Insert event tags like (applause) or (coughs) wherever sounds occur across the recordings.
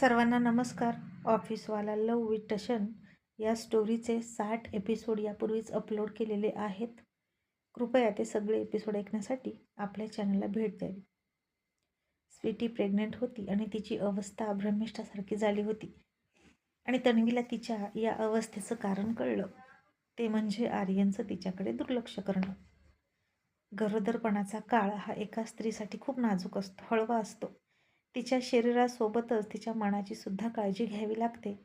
सर्वांना नमस्कार. ऑफिसवाला लव विथ टशन या स्टोरीचे साठ एपिसोड यापूर्वीच अपलोड केलेले आहेत. कृपया ते सगळे एपिसोड ऐकण्यासाठी आपल्या चॅनलला भेट द्यावी. स्वीटी प्रेग्नंट होती आणि तिची अवस्था ब्रह्मिष्ठासारखी झाली होती. आणि तन्वीला तिच्या या अवस्थेचं कारण कळलं. ते म्हणजे आर्यनचं तिच्याकडे दुर्लक्ष करणं. गरोदरपणाचा काळ हा एका स्त्रीसाठी खूप नाजूक असतो हळवा असतो. तिच्या शरीरासोबतच तिच्या मनाची सुद्धा काळजी घ्यावी लागते.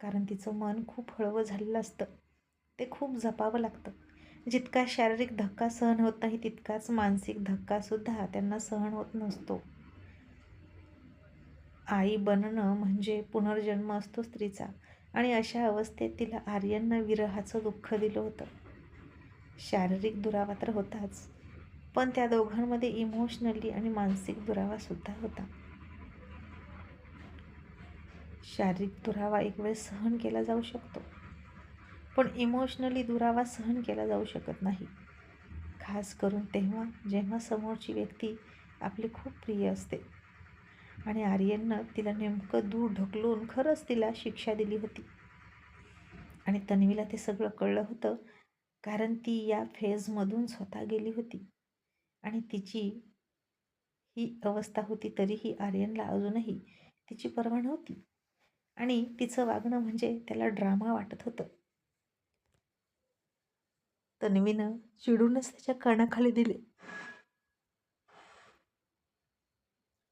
कारण तिचं मन खूप हळवं झालेलं असतं. ते खूप जपावं लागतं. जितका शारीरिक धक्का सहन होत नाही तितकाच मानसिक धक्कासुद्धा त्यांना सहन होत नसतो. आई बनणं म्हणजे पुनर्जन्म असतो स्त्रीचा. आणि अशा अवस्थेत तिला आर्यननं विरहाचं दुःख दिलं होतं. शारीरिक दुरावा तर होताच. पण त्या दोघांमध्ये इमोशनली आणि मानसिक दुरावासुद्धा होता. शारीरिक दुरावा एक वेळ सहन केला जाऊ शकतो. पण इमोशनली दुरावा सहन केला जाऊ शकत नाही. खास करून तेव्हा जेव्हा समोरची व्यक्ती आपली खूप प्रिय असते. आणि आर्यननं तिला नेमकं दूर ढकलून खरंच तिला शिक्षा दिली होती. आणि तन्वीला ते सगळं कळलं होतं कारण ती या फेजमधून स्वतः गेली होती. आणि तिची ही अवस्था होती तरीही आर्यनला अजूनही तिची पर्वा नव्हती. आणि तिचं वागणं म्हणजे त्याला ड्रामा वाटत होतं. तन्वीनं चिडूनच त्याच्या कानाखाली दिले.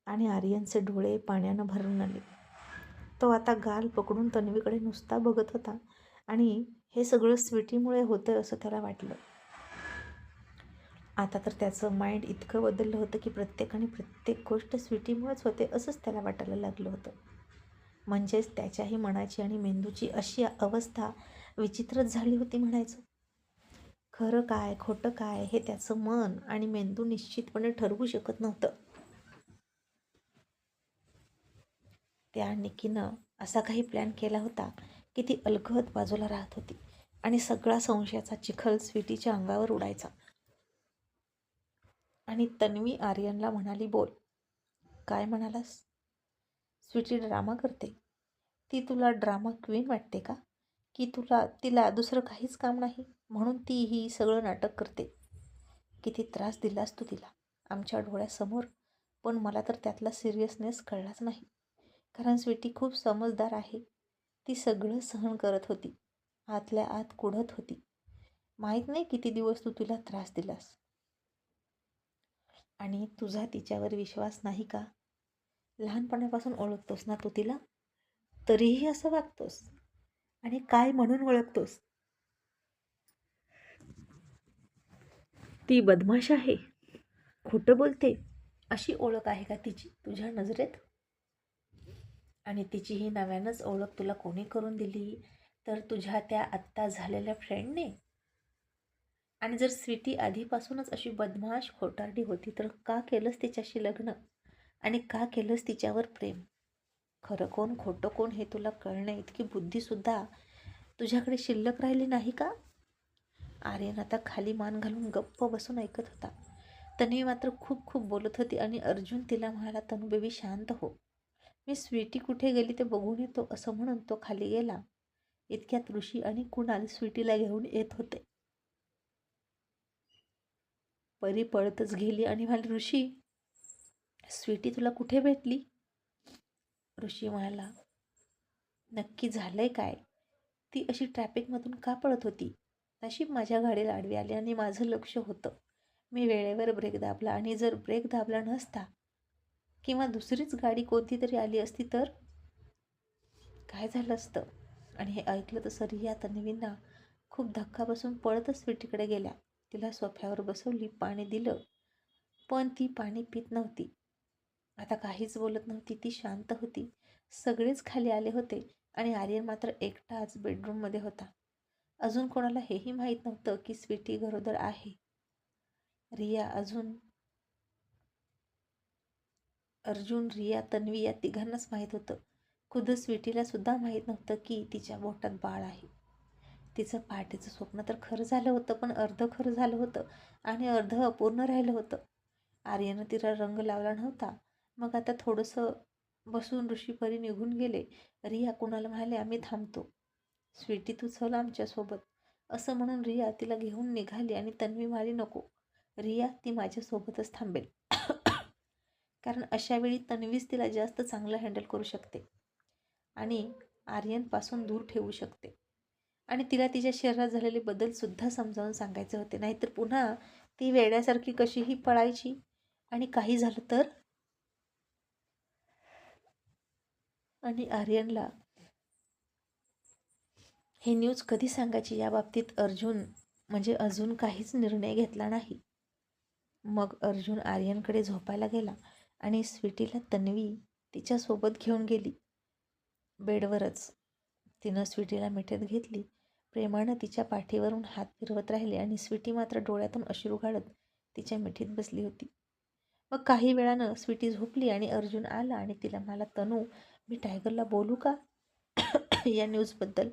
आणि आर्यनचे डोळे पाण्यानं भरून आले. तो आता गाल पकडून तन्वीकडे नुसता बघत होता आणि हे सगळं स्वीटीमुळे होतं असं त्याला वाटलं. आता तर त्याचं माइंड इतकं बदललं होतं की प्रत्येकाने प्रत्येक गोष्ट स्वीटीमुळेच होते असंच त्याला वाटायला लागलं होतं. म्हणजेच त्याच्याही मनाची आणि मेंदूची अशी अवस्था विचित्रच झाली होती म्हणायचं. खरं काय खोटं काय हे त्याचं मन आणि मेंदू निश्चितपणे ठरवू शकत नव्हतं. त्या निकीनं असा काही प्लॅन केला होता की ती अलगद बाजूला राहत होती आणि सगळा संशयाचा चिखल स्वीटीच्या अंगावर उडायचा. आणि तन्वी आर्यनला म्हणाली बोल काय म्हणालास? स्वीटी ड्रामा करते. ती तुला ड्रामा क्वीन वाटते का? की तुला तिला दुसरं काहीच काम नाही म्हणून ती ही सगळं नाटक करते. किती त्रास दिलास तू तिला आमच्या डोळ्यासमोर. पण मला तर त्यातला सिरियसनेस कळलाच नाही. कारण स्वीटी खूप समजदार आहे. ती सगळं सहन करत होती. आतल्या आत कुढत होती. माहीत नाही किती दिवस तू तिला त्रास दिलास. आणि तुझा तिच्यावर विश्वास नाही का? लहानपणापासून ओळखतोस ना तू तिला? तरीही असं वागतोस. आणि काय म्हणून ओळखतोस? ती बदमाश आहे. खोटं बोलते. अशी ओळख आहे का तिची तुझ्या नजरेत? आणि तिची ही नव्यानंच ओळख तुला कोणी करून दिली? तर तुझ्या त्या आत्ता झालेल्या फ्रेंडने आणि जर स्वीटी आधीपासूनच अशी बदमाश खोटारडी होती तर का केलंस तिच्याशी लग्न? आणि का केलंस तिच्यावर प्रेम? खरं कोण खोटं कोण हे तुला कळणं? इतकी बुद्धीसुद्धा तुझ्याकडे शिल्लक राहिली नाही का? आर्यन आता खाली मान घालून गप्प बसून ऐकत होता. तन्वी मात्र खूप खूप बोलत होती आणि अर्जुन तिला म्हणाला तनु बेबी शांत हो. मी स्वीटी कुठे गेली ते बघून येतो असं म्हणून तो खाली गेला. इतक्यात ऋषी आणि कुणाल स्वीटीला घेऊन येत होते. परी पळतच गेली आणि म्हणाली ऋषी स्वीटी तुला कुठे भेटली? ऋषी म्हणाला नक्की झालं आहे काय? ती अशी ट्रॅफिकमधून का पळत होती? नशीब माझ्या गाडीला आडवी आली आणि माझं लक्ष होतं. मी वेळेवर ब्रेक दाबला आणि जर ब्रेक दाबला नसता किंवा दुसरीच गाडी कोणती तरी आली असती तर? काय झालं असतं? आणि हे ऐकलं तर रिया तन्वींना खूप धक्का बसून पळतच स्वीटीकडे गेल्या. तिला सोफ्यावर बसवली पाणी दिलं. पण ती पाणी पित नव्हती. आता काहीच बोलत नव्हती ती शांत होती. सगळेच खाली आले होते आणि आर्यन मात्र एकटाच बेडरूममध्ये होता. अजून कोणाला हेही माहीत नव्हतं की स्वीटी गरोदर आहे. रिया अजून अर्जुन रिया तन्वी या तिघांनाच माहीत होतं. खुद स्वीटीला सुद्धा माहीत नव्हतं की तिच्या बोटात बाळ आहे. तिचं पहाटेचं स्वप्न तर खरं झालं होतं पण अर्ध खरं झालं होतं आणि अर्ध अपूर्ण राहिलं होतं. आर्यानं तिला रंग लावला नव्हता. मग आता थोडंसं बसून ऋषीपरी निघून गेले रिया कुणाला म्हणाले आम्ही थांबतो. स्वीटी तू चल आमच्यासोबत असं म्हणून रिया तिला घेऊन निघाली आणि तन्वी म्हणाली नको. रिया ती माझ्यासोबतच थांबेल. (coughs) कारण अशावेळी तन्वीच तिला जास्त चांगलं हँडल करू शकते आणि आर्यनपासून दूर ठेवू शकते. आणि तिला तिच्या शरीरात झालेले बदलसुद्धा समजावून सांगायचे होते. नाहीतर पुन्हा ती वेड्यासारखी कशीही पळायची आणि काही झालं तर आणि आर्यनला हे न्यूज कधी सांगायची या बाबतीत अर्जुन म्हणजे अजून काहीच निर्णय घेतला नाही. मग अर्जुन आर्यनकडे झोपायला गेला आणि स्वीटीला तन्वी तिच्यासोबत घेऊन गेली. बेडवरच तिनं स्वीटीला मिठेत घेतली. प्रेमानं तिच्या पाठीवरून हात फिरवत राहिले आणि स्वीटी मात्र डोळ्यातून अश्रू काढत तिच्या मिठीत बसली होती. मग काही वेळानं स्वीटी झोपली आणि अर्जुन आला आणि तिला मला तनू मी टायगरला बोलू का? (coughs) या न्यूजबद्दल.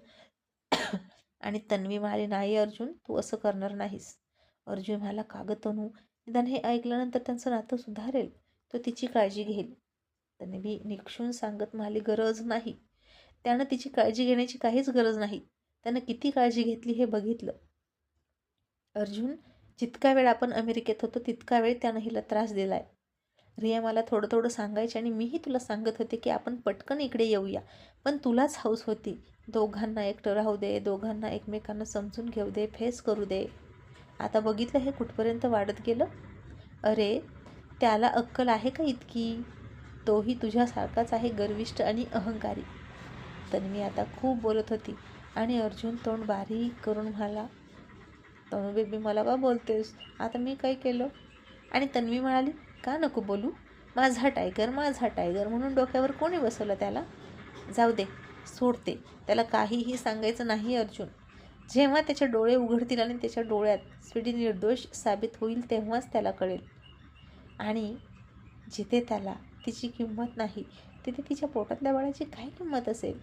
(coughs) आणि तन्वी म्हणाली नाही अर्जुन तू असं करणार नाहीस. अर्जुन म्हणाला कागद तनू निदान हे ऐकल्यानंतर त्यांचं नातं सुधारेल. तो तिची काळजी घेईल. तन्वी निक्षून सांगत म्हणाली गरज नाही. त्यानं तिची काळजी घेण्याची काहीच गरज नाही. त्यानं किती काळजी घेतली हे बघितलं. अर्जुन जितका वेळ आपण अमेरिकेत होतो तितका वेळ त्यानं हिला त्रास दिलाय. रिया मला थोडं थोडं सांगायचे आणि मीही तुला सांगत होते की आपण पटकन इकडे येऊया. पण तुलाच हाऊस होती. दोघांना एकटं राहू दे दोघांना एकमेकांना समजून घेऊ दे फेस करू दे. आता बघितलं हे कुठपर्यंत वाढत गेलं? अरे त्याला अक्कल आहे का इतकी? तोही तुझ्यासारखाच आहे गर्विष्ठ आणि अहंकारी. तन्वी आता खूप बोलत होती. आणि अर्जुन तोंड बारीक करून म्हणाला तनु बेबी मला का बोलतेस? आता मी काय केलं? आणि तन्वी म्हणाली का नको बोलू? माझा टायगर माझा टायगर म्हणून डोक्यावर कोणी बसवलं त्याला? जाऊ दे सोडते. त्याला काहीही सांगायचं नाही अर्जुन. जेव्हा त्याचे डोळे उघडतील आणि त्याच्या डोळ्यात स्वीडी निर्दोष साबित होईल तेव्हाच त्याला कळेल. आणि जिथे त्याला तिची किंमत नाही तिथे तिच्या पोटातल्या बाळाची काय किंमत असेल?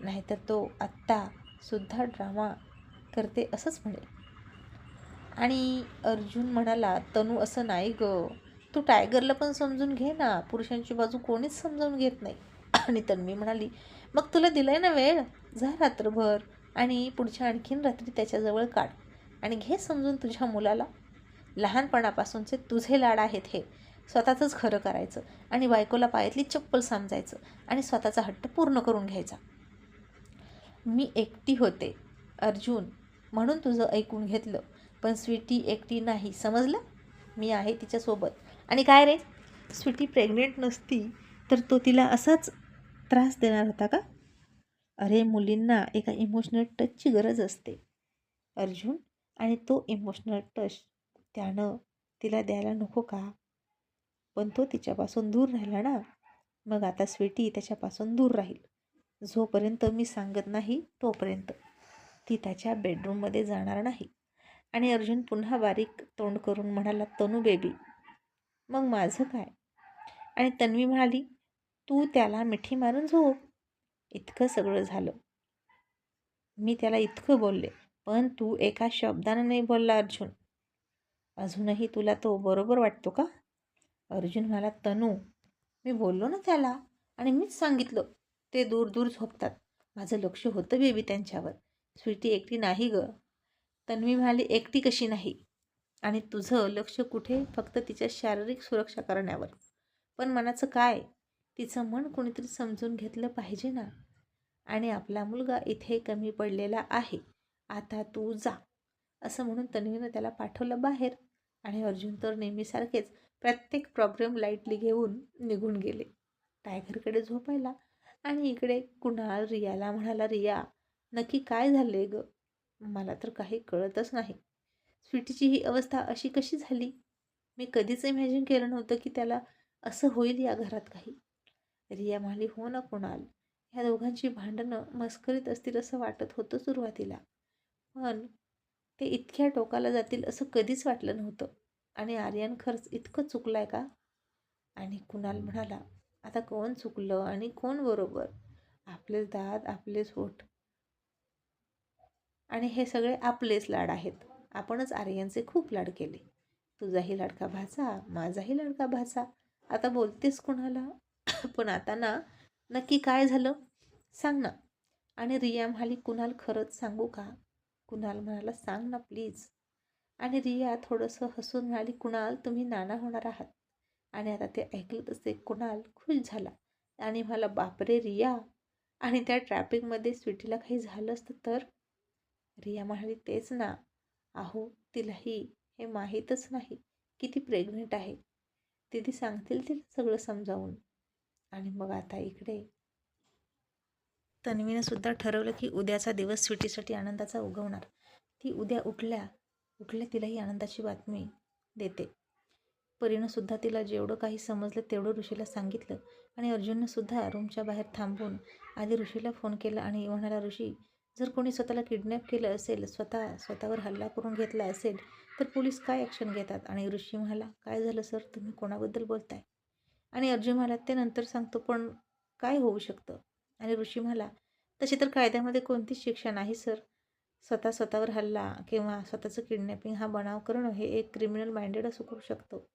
नाहीतर तो आत्तासुद्धा ड्रामा करते असंच म्हणेल. आणि अर्जुन म्हणाला तनू असं नाही गं. तू टायगरला पण समजून घे ना. पुरुषांची बाजू कोणीच समजावून घेत नाही. आणि तन्वी म्हणाली मग तुला दिलाय ना वेळ? जा रात्रभर आणि पुढच्या आणखीन रात्री त्याच्याजवळ काढ आणि घे समजून तुझ्या मुलाला. लहानपणापासूनचे तुझे लाड आहेत हे. स्वतःचंच खरं करायचं आणि बायकोला पायातली चप्पल समजायचं आणि स्वतःचा हट्ट पूर्ण करून घ्यायचा. मी एकटी होते अर्जुन म्हणून तुझं ऐकून घेतलं. पण स्वीटी एकटी नाही समजलं? मी आहे तिच्यासोबत. आणि काय रे? स्वीटी प्रेग्नेंट नसती तर तो तिला असाच त्रास देणार होता का? अरे मुलींना एका इमोशनल टचची गरज असते. अर्जुन आणि तो इमोशनल टच त्यानं तिला द्यायला नको का? पण तो तिच्यापासून दूर राहिला ना. मग आता स्वीटी त्याच्यापासून दूर राहील. जोपर्यंत मी सांगत नाही तोपर्यंत ती त्याच्या बेडरूममध्ये जाणार नाही. आणि अर्जुन पुन्हा बारीक तोंड करून म्हणाला तनू बेबी मग माझं काय? आणि तन्वी म्हणाली तू त्याला मिठी मारून झोप. इतकं सगळं झालं. मी त्याला इतकं बोलले पण तू एका शब्दानं नाही बोलला अर्जुन. अजूनही तुला तो बरोबर वाटतो का? अर्जुन म्हणाला तनू मी बोललो ना त्याला आणि मीच सांगितलं ते दूर दूर झोपतात. माझं लक्ष होतं बेबी त्यांच्यावर. स्वीटी एकटी नाही ग. तन्वी म्हणाली एकटी कशी नाही? आणि तुझं लक्ष कुठे? फक्त तिच्या शारीरिक सुरक्षा करण्यावर पण मनाचं काय? तिचं मन कुणीतरी समजून घेतलं पाहिजे ना? आणि आपला मुलगा इथे कमी पडलेला आहे. आता तू जा. असं म्हणून तन्वीनं त्याला पाठवलं बाहेर आणि अर्जुन तर नेहमीसारखेच प्रत्येक प्रॉब्लेम लाईटली घेऊन निघून गेले. टायगरकडे झोपायला आणि इकडे कुणाल रियाला म्हणाला रिया नक्की काय झालं ग? मला तर काही कळतच नाही. स्वीटीची ही अवस्था अशी कशी झाली? मी कधीच इमॅजिन केलं नव्हतं की त्याला असं होईल या घरात काही. रिया म्हणाली हो ना कुणाल. ह्या दोघांची भांडणं मस्करीत असतील असं वाटत होतं सुरुवातीला. पण ते इतक्या टोकाला जातील असं कधीच वाटलं नव्हतं. आणि आर्यन खर्च इतकं चुकलाय आहे का? आणि कुणाल म्हणाला आता कोण चुकलं आणि कोण बरोबर? आपलेच दात आपलेच होठ आणि हे सगळे आपलेच लाड आहेत. आपणच आर्यांचे खूप लाड केले. तुझाही लाडका भाचा माझाही लाडका भाचा. आता बोलतेस कुणाला? (coughs) पण आता ना नक्की काय झालं? सांग ना. आणि रिया म्हणाली कुणाल खरंच सांगू का? कुणाल म्हणाला सांग ना प्लीज. आणि रिया थोडंसं हसून म्हणाली कुणाल तुम्ही नाना होणार आहात. आणि आता ते ऐकलं तसे कुणाल खुश झाला. आणि मला बापरे रिया. आणि त्या ट्रॅफिकमध्ये स्वीटीला काही झालं असतं तर? रिया म्हणाली तेच ना. अहो तिलाही हे माहीतच नाही की ती प्रेग्नेंट आहे. दिदी सांगतील तिला सगळं समजावून. आणि मग आता इकडे तन्वीनं सुद्धा ठरवलं की उद्याचा दिवस सुटीसाठी आनंदाचा उगवणार. ती उद्या उठल्या उठल्या तिलाही आनंदाची बातमी देते. परीनं सुद्धा तिला जेवढं काही समजलं तेवढं ऋषीला सांगितलं. आणि अर्जुननं सुद्धा रूमच्या बाहेर थांबून आधी ऋषीला फोन केला आणि म्हणाला ऋषी जर कोणी स्वतःला किडनॅप केलं असेल स्वतः स्वतःवर हल्ला करून घेतला असेल तर पोलीस काय ॲक्शन घेतात? आणि ऋषी म्हणाला काय झालं सर तुम्ही कोणाबद्दल बोलताय? आणि अर्जुन म्हणाला ते नंतर सांगतो पण काय होऊ शकतं? आणि ऋषी म्हणाला तशी तर कायद्यामध्ये कोणतीच शिक्षा नाही सर स्वतः स्वतःवर हल्ला किंवा स्वतःचं किडनॅपिंग हा बनाव करणं हे एक क्रिमिनल माइंडेड असू करू शकतो.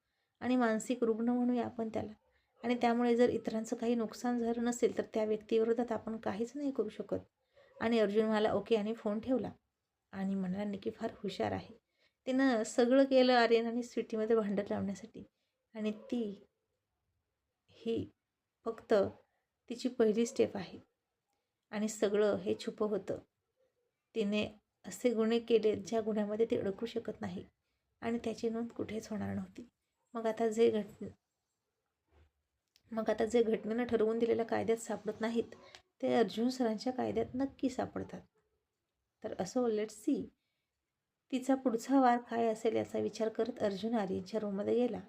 आणि मानसिक रुग्ण म्हणूया आपण त्याला. आणि त्यामुळे जर इतरांचं काही नुकसान झालं नसेल तर त्या व्यक्तीविरोधात आपण काहीच नाही करू शकत. आणि अर्जुन म्हणाला ओके आणि फोन ठेवला. आणि म्हणाला निकी फार हुशार आहे. तिनं सगळं केलं आर्यन आणि स्वीटीमध्ये भांडण लावण्यासाठी. आणि ती ही फक्त तिची पहिली स्टेप आहे. आणि सगळं हे छुपं होतं. तिने असे गुन्हे केले ज्या गुन्ह्यामध्ये ती अडकू शकत नाही. आणि त्याची नोंद कुठेच होणार नव्हती. मग आता जे घट मग आता जे घटनेनं ठरवून दिलेल्या कायद्यात सापडत नाहीत ते अर्जुन सरांच्या कायद्यात नक्की सापडतात. तर असो लेट सी तिचा पुढचा वार काय असेल याचा विचार करत अर्जुन आर्यनच्या रूममध्ये गेला.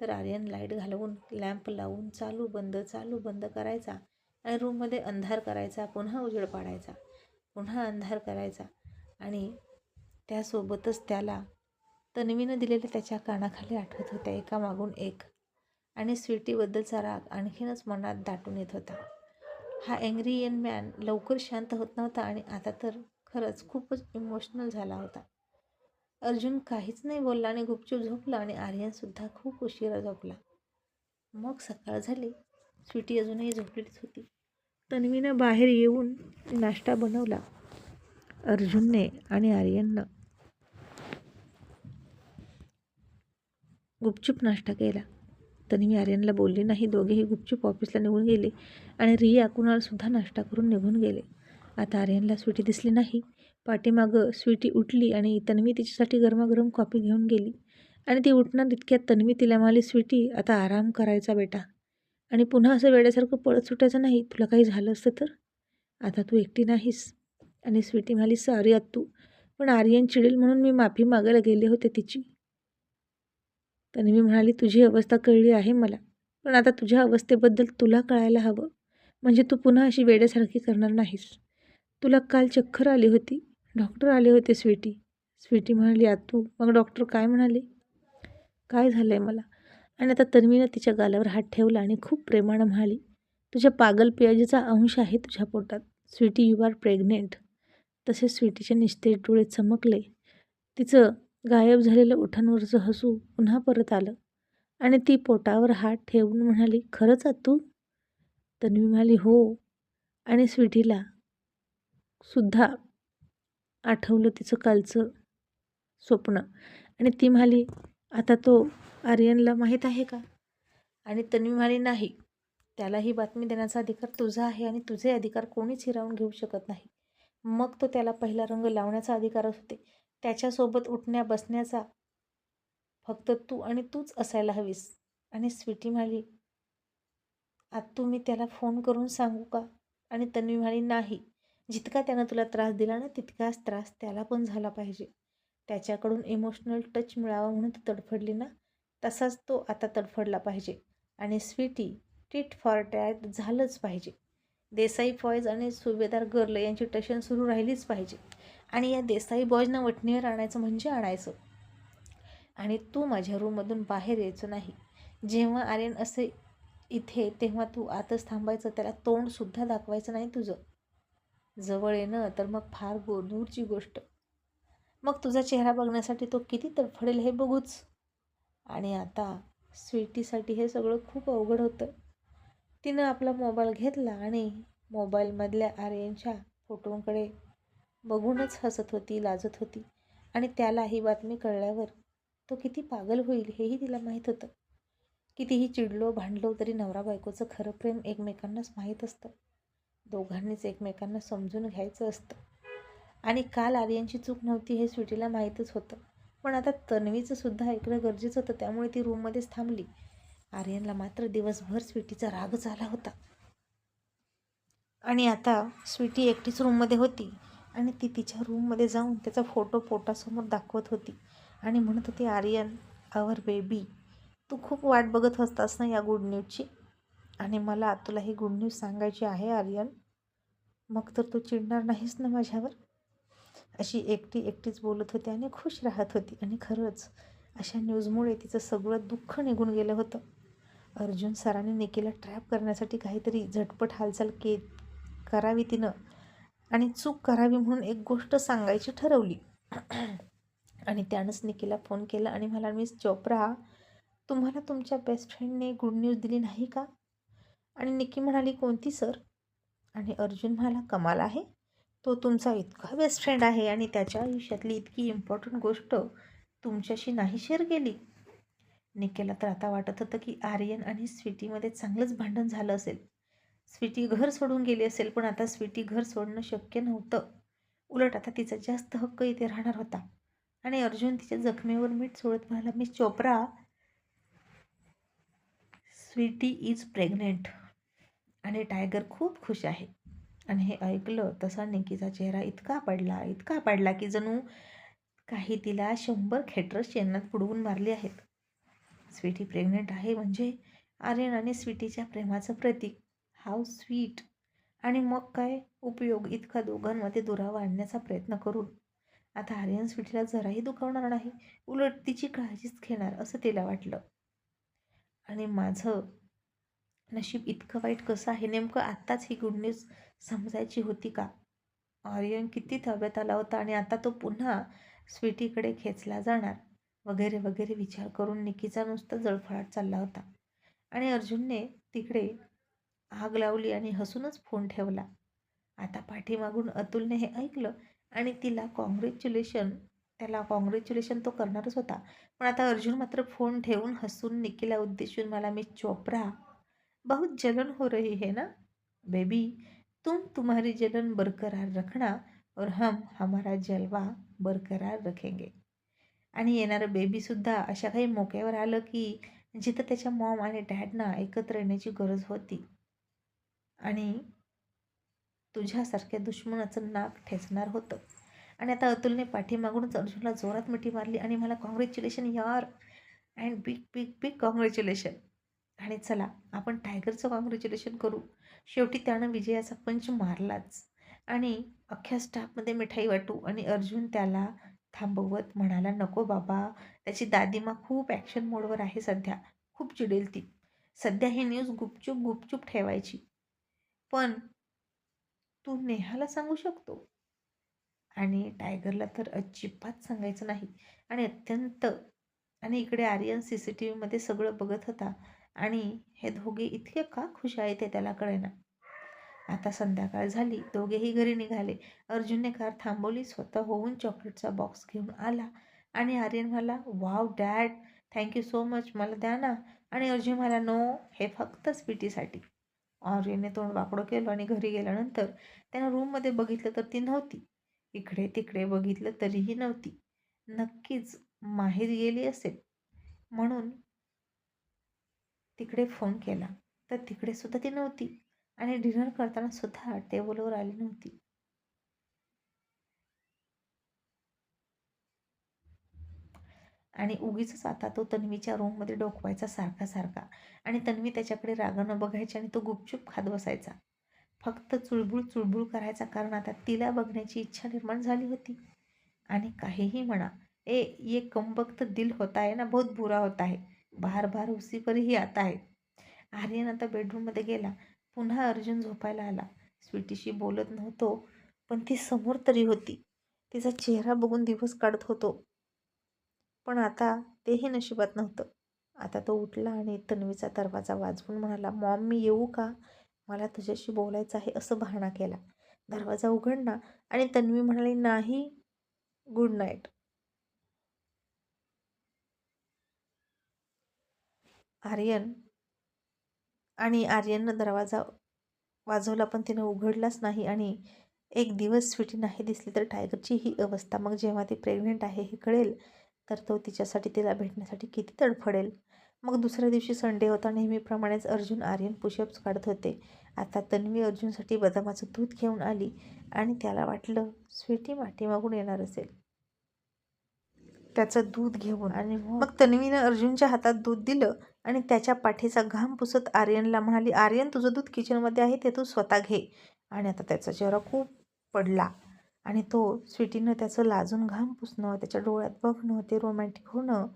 तर आर्यन लाइट घालवून लॅम्प लावून चालू बंद चालू बंद करायचा आणि रूममध्ये अंधार करायचा पुन्हा उजेड पाडायचा पुन्हा अंधार करायचा आणि त्यासोबतच त्याला तन्वीनं दिलेल्या त्याच्या कानाखाली आठवत होत्या एकामागून एक. आणि स्वीटीबद्दलचा राग आणखीनच मनात दाटून येत होता. हा अँग्रियन मॅन लवकर शांत होत नव्हता आणि आता तर खरंच खूपच इमोशनल झाला होता. अर्जुन काहीच नाही बोलला आणि गुपचूप झोपला आणि आर्यनसुद्धा खूप उशिरा झोपला. मग सकाळ झाली. स्वीटी अजूनही झोपलीच होती. तन्वीनं बाहेर येऊन नाश्ता बनवला. अर्जुनने आणि आर्यननं गुपचूप नाश्ता केला. तन्वी आर्यनला बोलली नाही दोघेही गुपचूप ऑफिसला निघून गेले आणि रिया कुणालसुद्धा नाश्ता करून निघून गेले. आता आर्यनला स्वीटी दिसली नाही. पाठीमागं स्वीटी उठली आणि तन्वी तिच्यासाठी गरमागरम कॉफी घेऊन गेली. आणि ती उठणार तितक्यात तन्वी तिला म्हणाली स्वीटी आता आराम करायचा बेटा. आणि पुन्हा असं वेड्यासारखं पळत सुटायचं नाही. तुला काही झालं असतं तर? आता तू एकटी नाहीस. आणि स्वीटी म्हणाली सॉरी तू पण आर्यन चिडेल म्हणून मी माफी मागायला गेले होते तिची. तन्वी म्हणाली तुझी अवस्था कळली आहे मला पण आता तुझ्या अवस्थेबद्दल तुला कळायला हवं. म्हणजे तू पुन्हा अशी वेड्यासारखी करणार नाहीस. तुला काल चक्कर आली होती. डॉक्टर आले होते स्वीटी. स्वीटी म्हणाली आतू मग डॉक्टर काय म्हणाले? काय झालं आहे मला? आणि आता तन्वीनं तिच्या गालावर हात ठेवला आणि खूप प्रेमानं म्हणाली तुझ्या पागल पियाजीचा अंश आहे तुझ्या पोटात. Sweetie you are pregnant. तसेच स्वीटीचे निस्तेज डोळे चमकले. तिचं गायब झालेलं उठांवरचं हसू पुन्हा परत आलं आणि ती पोटावर हात ठेवून म्हणाली खरंच तू तन्वी म्हणाली हो. आणि स्वीटीला सुद्धा आठवलं तिचं कालचं स्वप्न. आणि ती म्हणाली आता तो आर्यनला माहीत आहे का? आणि तन्वी म्हणाली नाही. त्याला ही बातमी देण्याचा अधिकार तुझा आहे आणि तुझे अधिकार कोणीच हिरावून घेऊ शकत नाही. मग तो त्याला पहिला रंग लावण्याचा अधिकार होते. त्याच्यासोबत उठण्या बसण्याचा फक्त तू आणि तूच असायला हवीस. आणि स्वीटी म्हणाली आत तुम्ही त्याला फोन करून सांगू का? आणि तन्वी म्हणाली नाही. जितका त्यानं तुला त्रास दिला ना तितकाच त्रास त्याला पण झाला पाहिजे. त्याच्याकडून इमोशनल टच मिळावा म्हणून तू तडफडली ना तसाच तो आता तडफडला पाहिजे. आणि स्वीटी टिट फॉर टॅट झालंच पाहिजे. देसाई फॉयज आणि सुभेदार गर्ल यांची टशन सुरू राहिलीच पाहिजे. आणि या देसाई बॉयजना वटणीवर आणायचं म्हणजे आणायचं. आणि तू माझ्या रूममधून बाहेर यायचं नाही. जेव्हा आर्यन असे इथे तेव्हा तू आतच थांबायचं त्याला तोंडसुद्धा दाखवायचं नाही तुझं. जवळ येणं तर मग फार गो दूरची गोष्ट. मग तुझा चेहरा बघण्यासाठी तो किती तडफडेल हे बघूच. आणि आता स्वीटीसाठी हे सगळं खूप अवघड होतं. तिनं आपला मोबाईल घेतला आणि मोबाईलमधल्या आर्यनच्या फोटोंकडे बघूनच हसत होती लाजत होती. आणि त्याला ही बातमी कळल्यावर तो किती पागल होईल हेही तिला माहीत होतं. कितीही चिडलो भांडलो तरी नवरा बायकोचं खरं प्रेम एकमेकांनाच माहीत असतं. दोघांनीच एकमेकांना समजून घ्यायचं असतं. आणि काल आर्यनची चूक नव्हती हे स्वीटीला माहीतच होतं. पण आता तन्वीचं सुद्धा ऐकणं गरजेचं होतं त्यामुळे ती रूममध्येच थांबली. आर्यनला मात्र दिवसभर स्वीटीचा राग झाला होता. आणि आता स्वीटी एकटीच रूममध्ये होती. आणि ती तिच्या रूममध्ये जाऊन त्याचा फोटो पोटासमोर दाखवत होती. आणि म्हणत होती आर्यन आवर बेबी तू खूप वाट बघत असतास ना या गुड न्यूजची आणि मला तुला ही गुड न्यूज सांगायची आहे आर्यन? मग तर तू चिडणार नाहीस ना माझ्यावर? अशी एकटी एकटीच बोलत होती आणि खुश राहत होती. आणि खरंच अशा न्यूजमुळे तिचं सगळं दुःख निघून गेलं होतं. अर्जुन सरांनी निकीला ट्रॅप करण्यासाठी काहीतरी झटपट हालचाल के करावी तिनं. आणि चूक करावी म्हणून एक गोष्ट सांगायची ठरवली. आणि त्यानंच निकीला फोन केला आणि मला मिस चोप्रा तुम्हाला तुमच्या बेस्ट फ्रेंडने गुड न्यूज दिली नाही का? आणि निकी म्हणाली कोणती सर आणि अर्जुन म्हणाला कमाल आहे. तो तुमचा इतका बेस्ट फ्रेंड आहे आणि त्याच्या आयुष्यातली इतकी इम्पॉर्टंट गोष्ट तुमच्याशी नाही शेअर केली. निकेला तर आता वाटत होतं की आर्यन आणि स्वीटीमध्ये चांगलंच भांडण झालं असेल. स्वीटी घर सोडून गेली असेल पण आता स्वीटी घर सोडणं शक्य नव्हतं. उलट आता तिचा जास्त हक्क इथे राहणार होता. आणि अर्जुन तिच्या जखमेवर मीठ सोडत म्हणाला miss Chopra sweetie is pregnant आणि टायगर खूप खुश आहे. आणि हे ऐकलं तसा निकीचा चेहरा इतका पडला इतका पडला की जणू काही तिला शंभर खेटरस चेन्नात पुडवून मारली आहेत. स्वीटी प्रेग्नेंट आहे म्हणजे आर्यन आणि स्वीटीच्या प्रेमाचं प्रतीक. हाव स्वीट आणि मग काय? उपयोग इतका दोघांमध्ये दुरावा आणण्याचा प्रयत्न करून. आता आर्यन स्वीटीला जराही दुखावणार नाही. उलट तिची काळजीच घेणार असं तिला वाटलं. आणि माझं नशीब इतकं वाईट कसं आहे? नेमकं आत्ताच ही गुड न्यूज समजायची होती का? आर्यन किती ताब्यात आला होता आणि आता तो पुन्हा स्वीटीकडे खेचला जाणार? वगैरे वगैरे विचार करून निकीचा नुसता जळफळाट चालला होता. आणि अर्जुनने तिकडे आग लावली आणि हसूनच फोन ठेवला. आता पाठीमागून अतुलने हे ऐकलं आणि तिला कॉंग्रॅच्युलेशन त्याला कॉंग्रॅच्युलेशन तो करणारच होता. पण आता अर्जुन मात्र फोन ठेवून हसून निकीला उद्देशून मला मी चोपरा बहुत जलन हो रही है ना? बेबी तुम तुम्हारी जलन बरकरार रखना और हम हमारा जलवा बरकरार रखेंगे. आणि येणारं बेबीसुद्धा अशा काही मोक्यावर आलं की जिथं त्याच्या मॉम आणि डॅडना एकत्र येण्याची गरज होती. आणि तुझ्यासारख्या दुश्मनाचं नाक ठेचणार होतं. आणि आता अतुलने पाठीमागूनच अर्जुनला जोरात मिठी मारली आणि मला कॉंग्रॅच्युलेशन यार! And big big big congratulation आणि चला आपण टायगरचं कॉंग्रॅच्युलेशन करू. शेवटी त्यानं विजयाचा पंच मारलाच. आणि अख्ख्या स्टाफमध्ये मिठाई वाटू आणि अर्जुन त्याला थांबवत म्हणाला नको बाबा त्याची दादीमा खूप ॲक्शन मोडवर आहे सध्या. खूप चिडेल ती. सध्या ही न्यूज गुपचूप गुपचूप ठेवायची. पण तू नेहाला सांगू शकतो. आणि टायगरला तर अजिबात सांगायचं नाही. आणि अत्यंत आणि इकडे आर्यन सी सी टी व्हीमध्ये सगळं बघत होता. आणि हे दोघे इतके का खुश आहेत ते त्याला कळेना. आता संध्याकाळ झाली दोघेही घरी निघाले. अर्जुनने कार थांबवली स्वतः होऊन चॉकलेटचा बॉक्स घेऊन आला. आणि आर्यन मला wow dad thank you so much मला द्या ना. आणि अर्जुन मला नो हे फक्त स्वीटीसाठी आर्यने तोंड वाकडं केलं आणि घरी गेल्यानंतर त्यानं रूममध्ये बघितलं तर ती नव्हती. इकडे तिकडे बघितलं तरीही नव्हती. नक्कीच माहेर गेली असेल. म्हणून तिकडे फोन केला. तर तिकडे सुद्धा ती नव्हती. आणि डिनर करताना सुद्धा टेबलवर आली नव्हती. आणि उगीच आता तो तन्वीच्या रूममध्ये डोकवायचा सारखा सारखा. आणि तन्वी त्याच्याकडे रागानं बघायची आणि तो गुपचूप खात बसायचा. फक्त चुळबुळ चुळबुळ करायचा कारण आता तिला बघण्याची इच्छा निर्माण झाली होती. आणि काहीही म्हणा ए ये कमबक्त दिल होता है ना बहुत बुरा होता है. बार बार उसी पर ही आता है. आर्यन आता बेडरूममध्ये गेला. पुन्हा अर्जुन झोपायला आला. स्वीटीशी बोलत नव्हतो पण ती समोर तरी होती. तिचा चेहरा बघून दिवस काढत होतो. पण आता तेही नशिबात नव्हतं. आता तो उठला आणि तन्वीचा दरवाजा वाजवून म्हणाला मॉम मी येऊ का? मला तुझ्याशी बोलायचं आहे असं बहाणा केला. दरवाजा उघडला आणि तन्वी म्हणाली नाही गुड नाईट. आर्यन आणि आर्यननं दरवाजा वाजवला पण तिनं उघडलाच नाही आणि एक दिवस स्वीटी नाही दिसली तर टायगरची ही अवस्था. मग जेव्हा ती प्रेग्नेंट आहे हे कळेल तर तो तिच्यासाठी तिला भेटण्यासाठी किती तडफडेल मग दुसऱ्या दिवशी संडे होता नेहमीप्रमाणेच अर्जुन आर्यन पुशअप्स काढत होते. आता तन्वी अर्जुनसाठी बदामाचं दूध घेऊन आली आणि त्याला वाटलं स्वीटी मागून येणार असेल. त्याचं दूध घेऊन आणि मग? तन्वीनं अर्जुनच्या हातात दूध दिलं आणि त्याच्या पाठीचा घाम पुसत आर्यनला म्हणाली आर्यन तुझं दूध किचनमध्ये आहे ते तू स्वतः घे. आणि आता त्याचा चेहरा खूप पडला. आणि तो स्वीटीनं त्याचं लाजून घाम पुसणं त्याच्या डोळ्यात बघणं ते रोमॅन्टिक होणं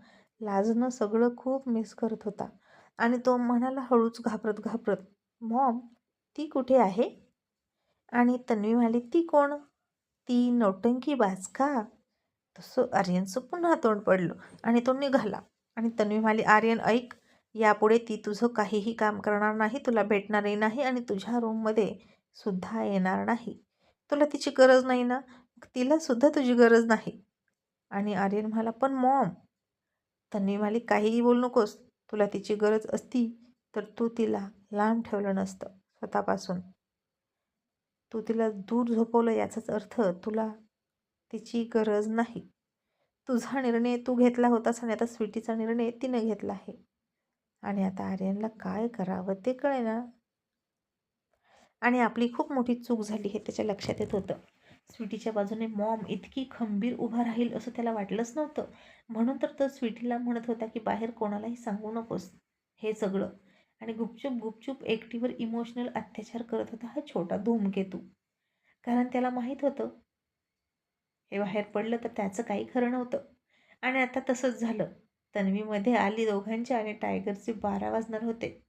लाजणं सगळं खूप मिस करत होता. आणि तो म्हणाला हळूच घाबरत घाबरत. मॉम ती कुठे आहे? आणि तन्वी म्हणाली ती कोण? ती नौटंकी बाज का? तसं आर्यनचं पुन्हा तोंड पडलं आणि तो निघाला. आणि तन्वी म्हणाली आर्यन ऐक यापुढे ती तुझं काहीही काम करणार नाही तुला भेटणारही नाही आणि तुझ्या रूममध्ये सुद्धा येणार नाही. तुला तिची गरज नाही ना? तिलासुद्धा तुझी गरज नाही. आणि आर्यन म्हणाला पण मॉम तन्वी म्हणाली काहीही बोलू नकोस. तुला तिची गरज असती तर तू तिला लांब ठेवलं नसतं स्वतःपासून. तू तिला दूर झोपवलं याचाच अर्थ तुला तिची गरज नाही. तुझा निर्णय तू घेतला होतास आणि आता स्वीटीचा निर्णय तिनं घेतला आहे. आणि आता आर्यनला काय करावं ते कळे ना आणि आपली खूप मोठी चूक झाली हे त्याच्या लक्षात येत होतं. स्वीटीच्या बाजूने मॉम इतकी खंबीर उभा राहील असं त्याला वाटलंच नव्हतं. म्हणून तर तो स्वीटीला म्हणत होता की बाहेर कोणालाही सांगू नकोस. हे सगळं. आणि गुपचूप गुपचूप एकटीवर इमोशनल अत्याचार करत होता हा छोटा धूमकेतू कारण त्याला माहीत होतं हे बाहेर पडलं तर त्याचं काही खरं नव्हतं. आणि आता तसंच झालं. तन्वीमध्ये आली दोघांच्या आणि टायगरचे बारा वाजणार होते.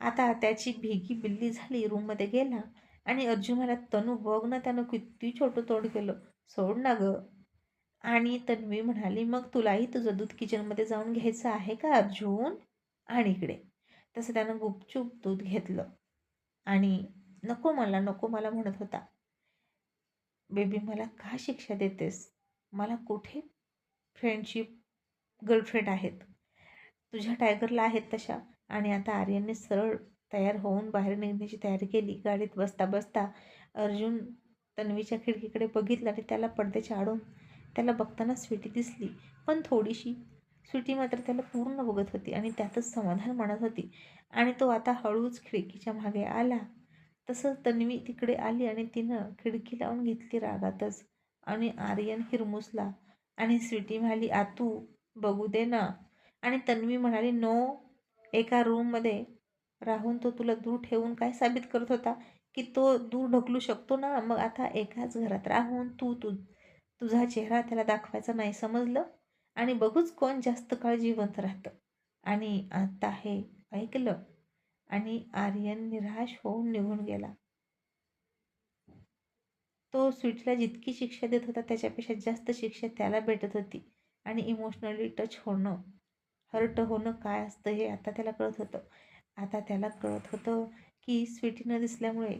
आता त्याची भेगी बिल्ली झाली रूममध्ये गेला आणि अर्जुन मला तनू बघ ना त्यानं किती छोटं तोड केलं. सोड ना गं. आणि तन्वी म्हणाली मग तुलाही तुझं दूध किचनमध्ये जाऊन घ्यायचं आहे का अर्जुन? आणि इकडे. तसं त्यानं गुपचूप दूध घेतलं. आणि नको मला नको मला म्हणत होता. बेबी मला का शिक्षा देतेस? मला कुठे फ्रेंडशिप गर्लफ्रेंड आहेत? तुझ्या टायगरला आहेत तशा. आणि आता आर्यनने सरळ तयार होऊन बाहेर निघण्याची तयारी केली. गाडीत बसता बसता अर्जुन तन्वीच्या खिडकीकडे बघितलं आणि त्याला पडद्याच्या आडून त्याला बघताना स्वीटी दिसली. पण थोडीशी स्वीटी मात्र त्याला पूर्ण बघत होती आणि त्यातच समाधान मानत होती. आणि तो आता हळूच खिडकीच्या मागे आला. तसं तन्वी तिकडे आली आणि तिनं खिडकी लावून घेतली रागातच. आणि आर्यन हिरमुसला आणि स्वीटी म्हणाली आतू बघू दे ना. आणि तन्वी म्हणाली नो एका रूममध्ये राहून तो तुला दूर ठेवून काय साबित करत होता? की तो दूर ढकलू शकतो ना? मग आता एकाच घरात राहून तू तू तुझा चेहरा त्याला दाखवायचा नाही समजलं? आणि बघूच कोण जास्त काळ जिवंत राहतं. आणि आता हे ऐकलं आणि आर्यन निराश होऊन निघून गेला. तो स्वीटला जितकी शिक्षा देत होता त्याच्यापेक्षा जास्त शिक्षा त्याला भेटत होती. आणि इमोशनली टच होणं हर्ट होणं काय असतं हे आता त्याला कळत होतं. आता त्याला कळत होतं की स्वीटी न दिसल्यामुळे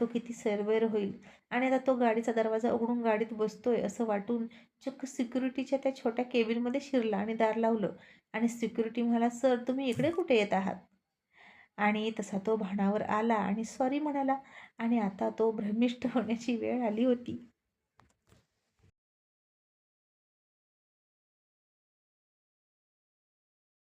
तो किती सरबैर होईल. आणि आता तो गाडीचा दरवाजा उघडून गाडीत बसतोय असं वाटून चक्क सिक्युरिटीच्या त्या छोट्या केबिनमध्ये शिरला आणि दार लावलं. आणि सिक्युरिटी म्हणाला सर तुम्ही इकडे कुठे येत आहात? आणि तसा तो भाणावर आला आणि सॉरी म्हणाला. आणि आता तो भ्रमिष्ट होण्याची वेळ आली होती.